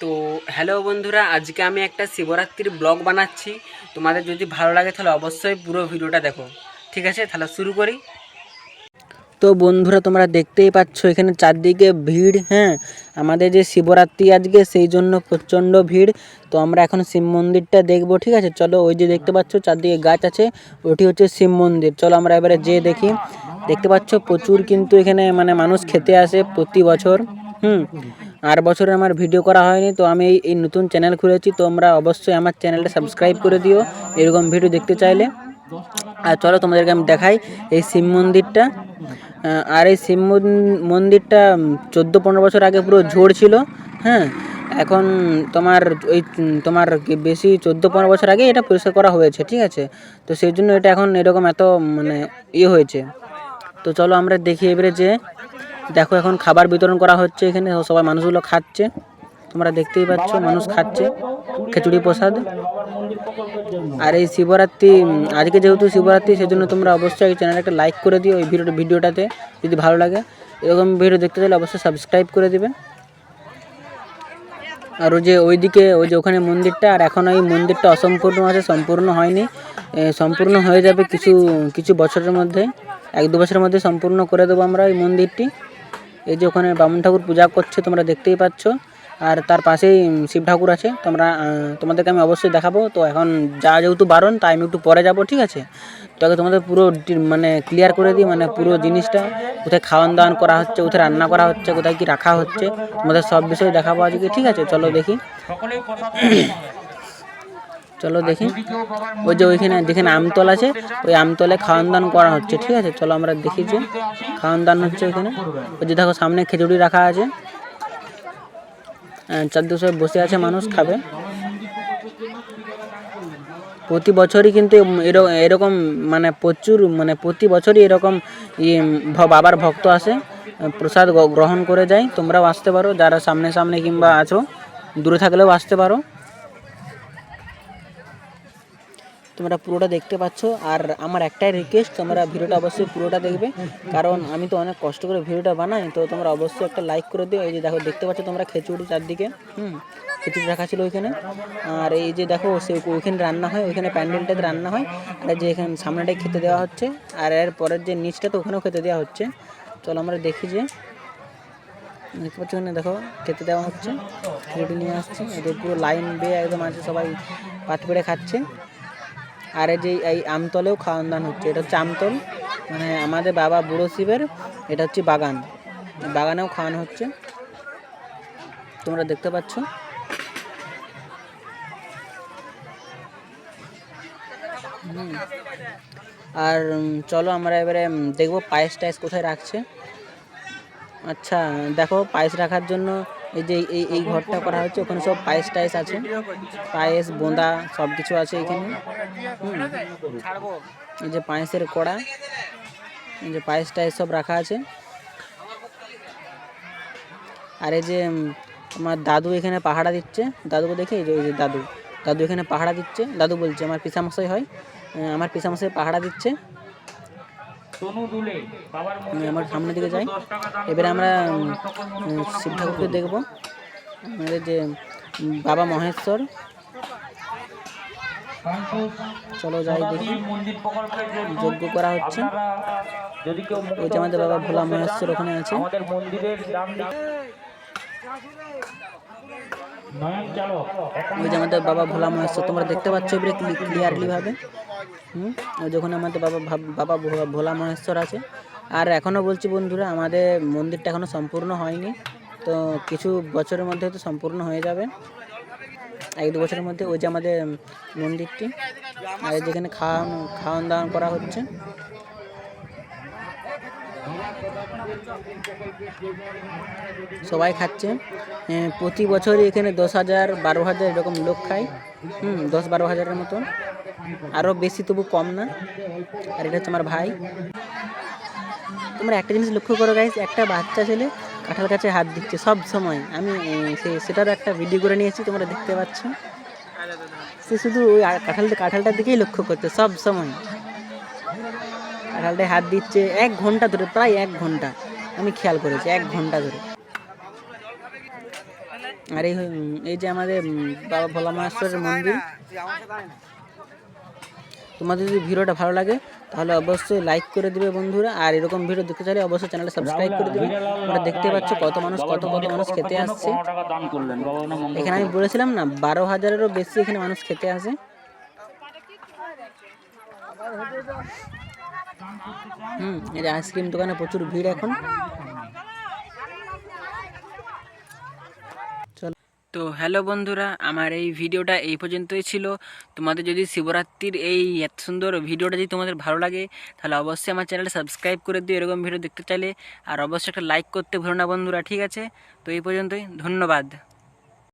তো হ্যালো বন্ধুরা, আজকে আমি একটা শিবরাত্রির ব্লগ বানাচ্ছি। তোমাদের যদি ভালো লাগে তাহলে অবশ্যই পুরো ভিডিওটা দেখো। ঠিক আছে? তাহলে শুরু করি। তো বন্ধুরা, তোমরা দেখতেই পাচ্ছ এখানে চারদিকে ভিড় হ্যাঁ? আমাদের যে শিবরাত্রি আজকে, সেই জন্য প্রচণ্ড ভিড়। তো আমরা এখন শিব মন্দিরটা দেখব, ঠিক আছে? চলো ওই যে দেখতে পাচ্ছ, চারদিকে গাছ আছে, ওটি হচ্ছে শিব মন্দির। চলো আমরা এবারে যেয়ে দেখি। দেখতে পাচ্ছ, প্রচুর কিন্তু এখানে মানে মানুষ খেতে আসে প্রতি বছর, হুম? আর বছরে আমার ভিডিও করা হয়নি, তো আমি এই- নতুন চ্যানেল খুলেছি, তোমরা অবশ্যই আমার চ্যানেলটা সাবস্ক্রাইব করে দিও, এরকম ভিডিও দেখতে চাইলে। আর চলো তোমাদেরকে আমি দেখাই এই শিব মন্দিরটা। আর এই শিব মন- মন্দিরটা চোদ্দ পনেরো বছর আগে পুরো ঝোড় ছিল হ্যাঁ? এখন তোমার ওই তোমার বেশি চোদ্দ পনেরো বছর আগে এটা পরিষ্কার করা হয়েছে, ঠিক আছে? তো সেই জন্য এটা এখন এরকম এত মানে ইয়ে হয়েছে। তো চলো আমরা দেখি এবারে যে দেখো এখন খাবার বিতরণ করা হচ্ছে এখানে। সবাই মানুষগুলো খাচ্ছে। তোমরা দেখতেই পাচ্ছ, মানুষ খাচ্ছে। খিচুড়ি প্রসাদ। আর এই শিবরাত্রি আজকে যেহেতু শিবরাত্রি, সেজন্য তোমরা অবশ্যই চ্যানেলে একটা লাইক করে দিও এই ভিডিও ভিডিওটাতে, যদি ভালো লাগে। এরকম ভিডিও দেখতে চাইলে অবশ্যই সাবস্ক্রাইব করে দিবে। আর ওই যে ওইদিকে, ওই যে ওখানে মন্দিরটা, আর এখন ওই মন্দিরটা অসম্পূর্ণ আছে, সম্পূর্ণ হয়নি। সম্পূর্ণ হয়ে যাবে কিছু কিছু বছরের মধ্যে, এক দু বছরের মধ্যে সম্পূর্ণ করে দেবো আমরা এই মন্দিরটি। এই যে ওখানে বামুন ঠাকুর পূজা করছে, তোমরা দেখতেই পাচ্ছ। আর তার পাশেই শিব ঠাকুর আছে। তোমরা তোমাদেরকে আমি অবশ্যই দেখাবো। তো এখন যা যেহেতু বারণ, তাই আমি একটু পরে যাব, ঠিক আছে? তো আগে তোমাদের পুরো মানে ক্লিয়ার করে দিই মানে পুরো জিনিসটা। কোথায় খাওয়ান দাওয়ান করা হচ্ছে, কোথায় রান্না করা হচ্ছে, কোথায় কি রাখা হচ্ছে, তোমাদের সব বিষয়ে দেখাবো আজকে, ঠিক আছে? চলো দেখি। চলো দেখি। ওই যে ওইখানে যেখানে আমতল আছে, ওই আমতলে খাওয়ান দান করা হচ্ছে, ঠিক আছে? চলো আমরা দেখি যে খাওয়ান দান হচ্ছে ওইখানে। ওই যে দেখো সামনে খিচুড়ি রাখা আছে। চারদিকে বসে আছে মানুষ, খাবে। প্রতি বছরই কিন্তু এরকম মানে প্রচুর মানে প্রতি বছরই এরকম বাবার ভক্ত আসে, প্রসাদ গ্রহণ করে যায়। তোমরাও আসতে পারো, যারা সামনে সামনে কিংবা আছো, দূরে থাকলেও আসতে পারো। তোমরা পুরোটা দেখতে পাচ্ছ। আর আমার একটাই রিকোয়েস্ট তোমরা ভিডিওটা অবশ্যই পুরোটা দেখবে। কারণ আমি তো অনেক কষ্ট করে ভিডিওটা বানাই, তো তোমরা অবশ্যই একটা লাইক করে দিও। এই যে দেখো, দেখতে পাচ্ছ তোমরা খেচুড়ি চারদিকে, হুম, খিচুড়ি রাখা ছিল ওইখানে। আর এই যে দেখো, সে ওইখানে রান্না হয়, ওইখানে প্যান্ডেলটাতে রান্না হয়। আর যে এখানে সামনেটাই খেতে দেওয়া হচ্ছে। আর এর পরের যে নিচটা, তো ওখানেও খেতে দেওয়া হচ্ছে। চলো আমরা দেখি যে, দেখতে পাচ্ছ ওখানে দেখো, খেতে দেওয়া হচ্ছে। খিচুড়ি নিয়ে আসছে। এদের পুরো লাইন বেয়ে একদম আছে, সবাই পাত পেড়ে খাচ্ছে। আর এই যে এই আমতলেও খাওয়ান দান হচ্ছে, এটা হচ্ছে আমতল মানে আমাদের বাবা বুড়ো শিবের, এটা হচ্ছে বাগান, বাগানেও খাওয়ানো হচ্ছে। তোমরা দেখতে পাচ্ছ। আর চলো আমরা এবারে দেখব পায়েস টায়েস কোথায় রাখছে। আচ্ছা দেখো পায়েস রাখার জন্য এই যে এই এই ঘরটা করা হচ্ছে, ওখানে সব পায়েস টায়েস আছে। পায়েস, বোঁদা সব কিছু আছে এখানে। এই যে পায়েসের কড়া, এই যে পায়েস টায়েস সব রাখা আছে। আর এই যে আমার দাদু এখানে পাহাড়া দিচ্ছে। দাদুকে দেখে এই যে দাদু। দাদু এখানে পাহাড়া দিচ্ছে। দাদু বলছে, আমার পিসামশাই হয়। আমার পিসামশাই পাহাড়া দিচ্ছে। আমি আমার সামনের দিকে যাই। এবারে আমরা শিব ঠাকুরকে দেখব। আমাদের যে বাবা মহেশ্বর চলো যাই দেখি। যজ্ঞ করা হচ্ছে। যদি কেউ ওই যে আমাদের বাবা ভোলা মহেশ্বর ওখানে আছে। আমাদের মন্দিরের ওই যে আমাদের বাবা ভোলা মহেশ্বর তোমরা দেখতে পাচ্ছ এবারে ক্লিয়ারলি ভাবে। হুম? যখন আমাদের বাবা বাবা ভোলা মহেশ্বর আছে। আর এখনও বলছি বন্ধুরা, আমাদের মন্দিরটা এখনও সম্পূর্ণ হয়নি। তো কিছু বছরের মধ্যে তো সম্পূর্ণ হয়ে যাবে। এক দু বছরের মধ্যে ওই যে আমাদের মন্দিরটি, আর যেখানে খাওয়ান খাওয়ান দাওয়ান করা হচ্ছে। সবাই খাচ্ছে। প্রতি বছরই এখানে দশ হাজার, বারো হাজার এরকম লোক খায়। হুম, দশ বারো হাজারের মতন। আরও বেশি তবু কম না। আর এটা হচ্ছে আমার ভাই। তোমরা একটা জিনিস লক্ষ্য করো গাইস একটা বাচ্চা ছেলে কাঁঠাল গাছে হাত দিচ্ছে সব সময়। আমি সেটারও একটা ভিডিও করে নিয়েছি, তোমরা দেখতে পাচ্ছ। সে শুধু ওই কাঁঠালটা কাঁঠালটার দিকেই লক্ষ্য করছে সব সময়। কাঁঠালটায় হাত দিচ্ছে। এক ঘণ্টা ধরে প্রায় এক ঘণ্টা। আমি খেয়াল করেছি এক ঘণ্টা ধরে। আর এই এই যে আমাদের বাবা ভোলা মহেশ্বরের মন্দির। তোমাদের যদি ভিডিওটা ভালো লাগে তাহলে অবশ্যই লাইক করে দিবে বন্ধুরা। আর এরকম ভিডিও দেখতে চাইলে অবশ্যই চ্যানেলটা সাবস্ক্রাইব করে দিবে। তোমরা দেখতে পাচ্ছ কত মানুষ কত কত মানুষ খেতে আসছে। এখানে আমি বলেছিলাম না বারো হাজারেরও বেশি এখানে মানুষ খেতে আসে। হুম যে আইসক্রিম দোকানে প্রচুর ভিড় এখন। তো হ্যালো বন্ধুরা, আমার এই ভিডিওটা এই পর্যন্তই ছিল। তোমাদের যদি শিবরাত্রির এই এত সুন্দর ভিডিওটা যদি তোমাদের ভালো লাগে, তাহলে অবশ্যই আমার চ্যানেলটা সাবস্ক্রাইব করে দিও এরকম ভিডিও দেখতে চাইলে। আর অবশ্যই একটা লাইক করতে ভুলো না বন্ধুরা, ঠিক আছে? তো এই পর্যন্তই, ধন্যবাদ।